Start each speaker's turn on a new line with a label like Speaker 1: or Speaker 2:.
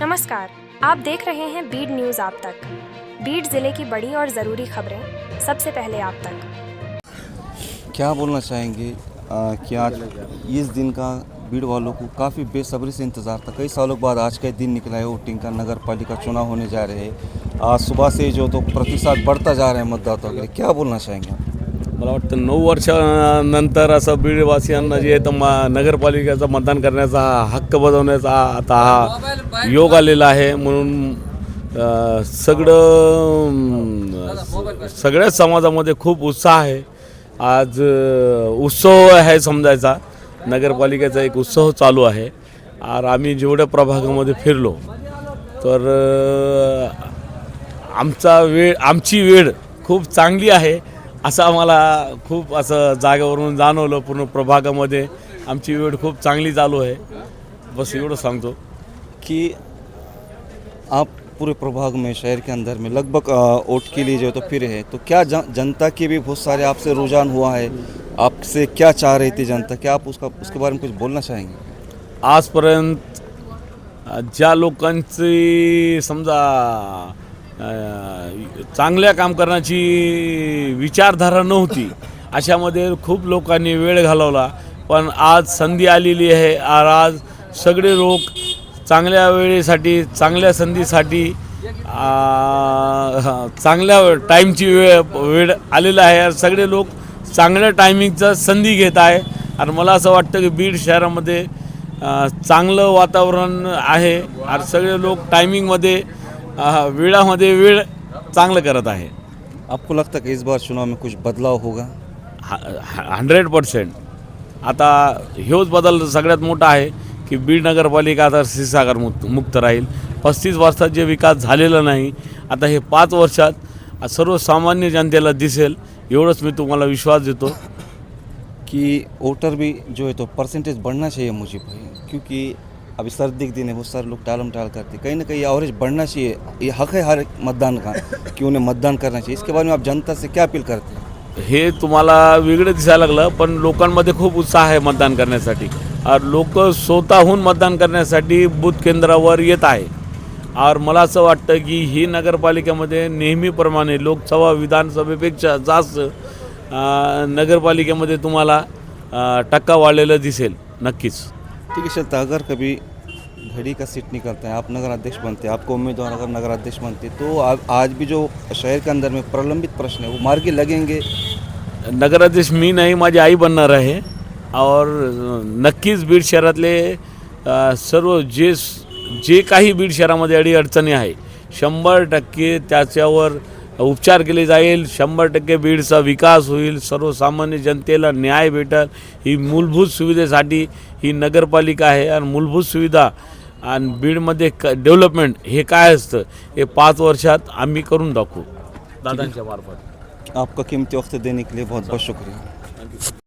Speaker 1: नमस्कार, आप देख रहे हैं बीड न्यूज़ आप तक। बीड ज़िले की बड़ी और ज़रूरी खबरें, सबसे पहले आप तक।
Speaker 2: क्या बोलना चाहेंगे? कि आज इस दिन का भीड़ वालों को काफ़ी बेसब्री से इंतज़ार था। कई सालों के बाद आज का दिन निकला है वोटिंग का, नगर पालिका चुनाव होने जा रहे हैं। आज सुबह से जो तो प्रतिशत बढ़ता जा रहा है मतदाताओं के लिए। क्या बोलना चाहेंगे?
Speaker 3: मला वाटतं नऊ वर्षानंतर असं बीडवासियांना जे आहे तर मा नगरपालिकेचं मतदान करण्याचा हा हक्क बजावण्याचा आता हा योग आलेला आहे. म्हणून सगळं सगळ्याच समाजामध्ये खूप उत्साह आहे. आज उत्सव आहे समजायचा. नगरपालिकेचा एक उत्सव चालू आहे. आर आम्ही जेवढ्या प्रभागामध्ये फिरलो तर आमचा वेळ आमची वेळ खूप चांगली आहे. असं आम्हाला खूप असं जागेवरून जाणवलं पूर्ण प्रभागामध्ये. आमची वेळ खूप चांगली चालू आहे. बस एवढं सांगतो.
Speaker 2: कि आप पूरे प्रभाग में शहर के अंदर में लगभग वोट के लिए जो तो फिर है तो क्या जन, जनता के भी बहुत सारे आपसे रुझान हुआ है? आपसे क्या चाह रही थी जनता? क्या आप उसका उसके बारे में कुछ बोलना चाहेंगे?
Speaker 3: आजपर्यंत ज्या लोकांची समजा चांगल्या काम करण्याची विचारधारा नव्हती. अशामध्ये खूप लोकांनी वेळ घालवला. पण आज संधी आलेली आहे. आज सगळे लोक चांगल्या वेळेसाठी चांगल्या संधीसाठी चांगल्या टाईमची वेळ वेळ आलेला आहे. सगळे लोक चांगल्या टायमिंगचा संधी घेत आहे. आणि मला असं वाटतं की बीड शहरामध्ये चांगलं वातावरण आहे. आणि सगळे लोक टायमिंगमध्ये वेळामध्ये वेळ चांगलं करत आहे.
Speaker 2: आपको लगता है कि इस बार चुनाव में कुछ बदलाव होगा?
Speaker 3: Hundred percent. आता ह्योच बदल सगळ्यात मोठा आहे की बीड नगरपालिका आता क्षीरसागर मुक्त मुक्त राहील. पस्तीस वर्षात जे विकास झालेला नाही आता हे पाच वर्षात सर्वसामान्य जनतेला दिसेल एवढंच मी तुम्हाला विश्वास देतो.
Speaker 2: कि वोटर भी जो है तो परसेंटेज बढ़ना चाहिए मुझे भाई क्योंकि अभी सर्दी के दिन है वो सर लोग टालम टाल करते कहीं ना कहीं एवरेज बढ़ना चाहिए। ये हक है हर मतदान का कि उन्हें मतदान करना चाहिए। इसके बारे में आप जनता से क्या अपील करते हैं?
Speaker 3: हे तुम्हाला वेगळं दिसायला लागलं पण लोकांमध्ये खूप उत्साह आहे मतदान करण्यासाठी. और लोक स्वतःहून मतदान करण्यासाठी बूथ केंद्रावर येत आहे. और मला असं वाटतं की ही नगरपालिकेमध्ये नेहमीप्रमाणे लोकसभा विधानसभेपेक्षा जास्त नगरपालिकेमध्ये तुम्हाला टक्का वाढलेलं दिसेल. नक्कीच.
Speaker 2: ठीक है चलता अगर कभी घड़ी का सीट निकलता है, आप नगर अध्यक्ष बनते हैं, आपको उम्मीदवार अगर नगर अध्यक्ष बनते तो आज भी जो शहर के अंदर में प्रलंबित प्रश्न है, वो मार्गी लगेंगे।
Speaker 3: नगराध्यक्ष मी नाही, माझी आई बनणार आहे और नक्कीच बीड शहरातले सर्व जे जे काही बीड शहरामध्ये अडीअडचणी आहे, शंभर टक्के त्याच्यावर उपचार केले जाईल शंभर टक्के बीडचा विकास होईल सर्वसामान्य जनतेला न्याय भेटेल. ही मूलभूत सुविधेसाठी ही नगरपालिका आहे आणि मूलभूत सुविधा आणि बीडमध्ये क डेव्हलपमेंट हे काय असतं हे पाच वर्षात आम्ही करून दाखवू. दादांच्या मार्फत.
Speaker 2: आपका कीमती वक्त देने के लिए बहुत बहुत शुक्रिया.